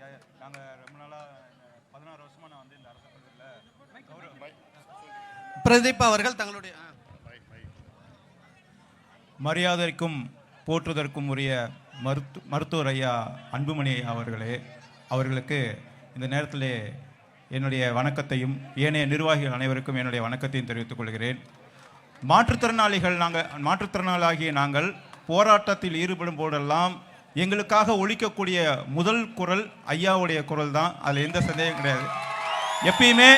நாங்கள் ரொம்ப நாளாக பதினாறு நான் வந்து இந்த அரசு பிரதீப் அவர்கள் தங்களுடைய மரியாதைக்கும் போற்றுவதற்கும் உரிய மருத்து மருத்துவர் ஐயா அன்புமணி அவர்களே அவர்களுக்கு இந்த நேரத்தில் என்னுடைய வணக்கத்தையும் ஏனைய நிர்வாகிகள் அனைவருக்கும் என்னுடைய வணக்கத்தையும் தெரிவித்துக் கொள்கிறேன். மாற்றுத்திறனாளிகள் நாங்கள் மாற்றுத்திறனாளாகிய நாங்கள் போராட்டத்தில் ஈடுபடும் போதெல்லாம் எங்களுக்காக ஒழிக்கக்கூடிய முதல் குரல் ஐயாவுடைய குரல் தான் அதில் எந்த சந்தேகம் கிடையாது. எப்பயுமே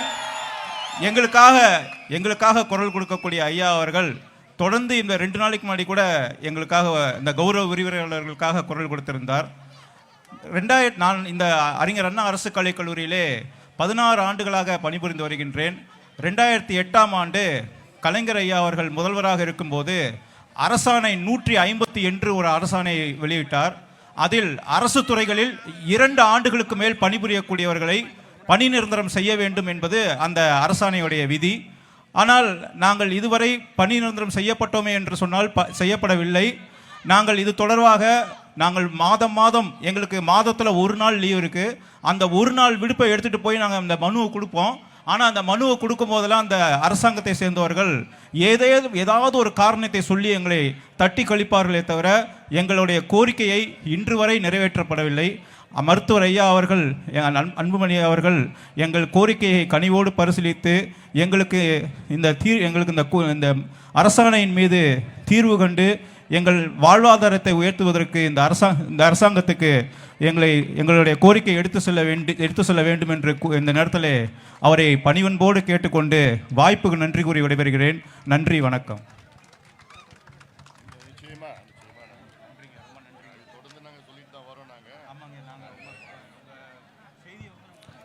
எங்களுக்காக எங்களுக்காக குரல் கொடுக்கக்கூடிய ஐயா அவர்கள் தொடர்ந்து இந்த ரெண்டு நாளைக்கு முன்னாடி கூட எங்களுக்காக இந்த கௌரவ விரிவுரையாளர்களுக்காக குரல் கொடுத்திருந்தார். ரெண்டாயிரத்தி நான் இந்த அறிஞர் அண்ணா அரசு கலை கல்லூரியிலே பதினாறு ஆண்டுகளாக பணிபுரிந்து வருகின்றேன். ரெண்டாயிரத்தி எட்டாம் ஆண்டு கலைஞர் ஐயா அவர்கள் முதல்வராக இருக்கும்போது அரசாணை நூற்றி ஐம்பத்தி என்று ஒரு அரசாணை வெளியிட்டார். அதில் அரசு துறைகளில் இரண்டு ஆண்டுகளுக்கு மேல் பணிபுரியக்கூடியவர்களை பணி நிரந்தரம் செய்ய வேண்டும் என்பது அந்த அரசாணையுடைய விதி. ஆனால் நாங்கள் இதுவரை பணி நிரந்தரம் செய்யப்பட்டோமே என்று சொன்னால் ப செய்யப்படவில்லை. நாங்கள் இது தொடர்பாக நாங்கள் மாதம் மாதம் எங்களுக்கு மாதத்தில் ஒரு நாள் லீவ் இருக்குது அந்த ஒரு நாள் விடுப்பை எடுத்துகிட்டு போய் நாங்கள் அந்த மனுவை கொடுப்போம். ஆனால் அந்த மனுவை கொடுக்கும் போதெல்லாம் அந்த அரசாங்கத்தை சேர்ந்தவர்கள் ஏதேதும் ஏதாவது ஒரு காரணத்தை சொல்லி எங்களை தட்டி கழிப்பார்களே தவிர எங்களுடைய கோரிக்கையை இன்று வரை நிறைவேற்றப்படவில்லை. மருத்துவர் ஐயா அவர்கள் அன்புமணி அவர்கள் எங்கள் கோரிக்கையை கனிவோடு பரிசீலித்து எங்களுக்கு இந்த தீர் எங்களுக்கு இந்த இந்த அரசாணையின் மீது தீர்வு கண்டு எங்கள் வாழ்வாதாரத்தை உயர்த்துவதற்கு இந்த அரசாங்க இந்த அரசாங்கத்துக்கு எங்களை எங்களுடைய கோரிக்கை எடுத்து செல்ல வேண்டி எடுத்து செல்ல வேண்டும் என்று இந்த நேரத்தில் அவரை பணிவன்போடு கேட்டுக்கொண்டு வாய்ப்புக்கு நன்றி கூறி விடைபெறுகிறேன். நன்றி வணக்கம். நிச்சயமாக நிச்சயமாக நன்றிங்க. ரொம்ப நன்றிங்க. தொடர்ந்து நாங்கள் சொல்லிட்டு தான் வரோம் நாங்கள்